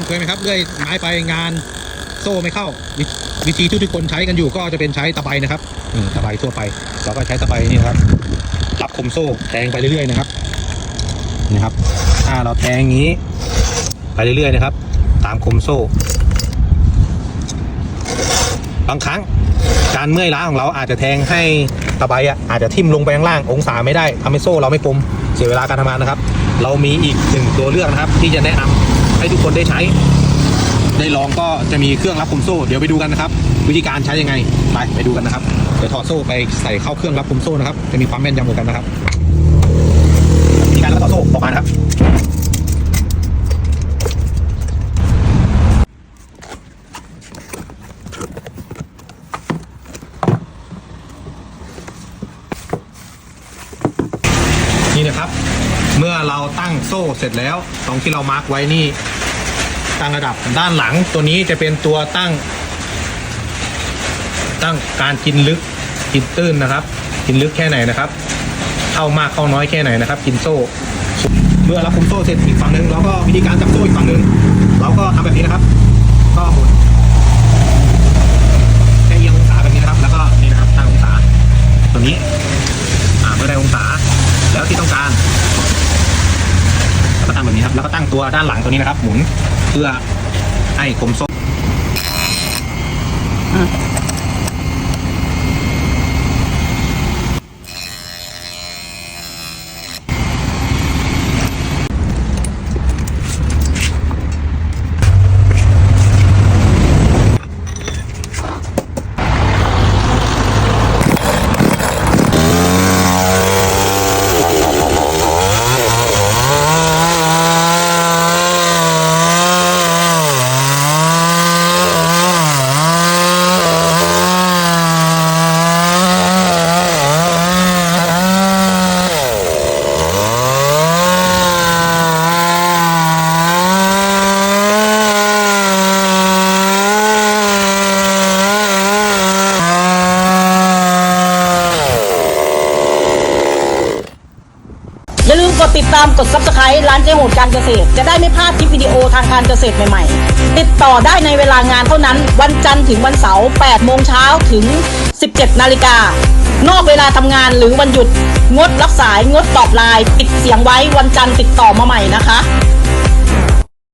นเคยไหมครับเลื่อยไม้ไปงานโซ่ไม่เข้าวิวิธีที่ทุกคนใช้กันอยู่ก็จะเป็นใช้ตะไบนะครับนี่ตะไบทั่วไปเราก็ใช้ตะไบนี่ครับรับคมโซ่แทงไปเรื่อยๆนะครับนี่ครับ ถ้าเราแทงอย่างนี้ ไปเรื่อยๆนะครับ ตามคมโซ่ บางครั้งการเมื่อยล้าของเราอาจจะแทงให้ตะไบอะอาจจะทิ่มลงไปข้างล่างองศาไม่ได้ทำให้โซ่เราไม่คมเสียเวลาการทำงานนะครับ เรามีอีกหนึ่งตัวเลือกนะครับที่จะแนะนำ ให้ทุกคนได้ใช้ ได้ลองก็จะมีเครื่องรับคมโซ่ เดี๋ยวไปดูกันนะครับ วิธีการใช้ยังไง ไปไปดูกันนะครับ เดี๋ยวถอดโซ่ไปใส่เข้าเครื่องรับคมโซ่นะครับ จะมีความแม่นยำเหมือนกันนะครับ วิธีการรับต่อโซ่ออกมานะครับ นี่นะครับ เมื่อเราตั้งโซ่เสร็จแล้ว ตรงที่เรามาร์กไว้นี่ตั้งระดับด้านหลังตัวนี้จะเป็นตัวตั้ง ตั้งการกินลึกกินตื้นนะครับ กินลึกแค่ไหนนะครับ เข้ามากเข้าน้อยแค่ไหนนะครับ กินโซ่ เมื่อเราคุมโซ่เสร็จอีกฝั่งหนึ่งเราก็วิธีการจับโซ่อีกฝั่งหนึ่งเราก็ทำแบบนี้นะครับ ก็หมุนแค่เอียงองศาแบบนี้นะครับ แล้วก็นี่นะครับตั้งองศาตรงนี้ อ่าเมื่อได้องศาแล้วที่ต้องการแล้วก็ตั้ง แล้วก็ตั้งตัวด้านหลังตัวนี้นะครับ หมุนเพื่อให้คมโซ่อย่าลืม ติดตามกด subscribe ร้านเจ๊โหดการเกษตร จะได้ไม่พลาดคลิปวิดีโอทางการเกษตรใหม่ๆ ติดต่อได้ในเวลางานเท่านั้น วันจันทร์ถึงวันเสาร์8โมงเช้าถึง 17 นาฬิกา นอกเวลาทำงานหรือวันหยุด งดรับสายงดตอบไลน์ปิดเสียงไว้วันจันทร์ติดต่อมาใหม่นะคะ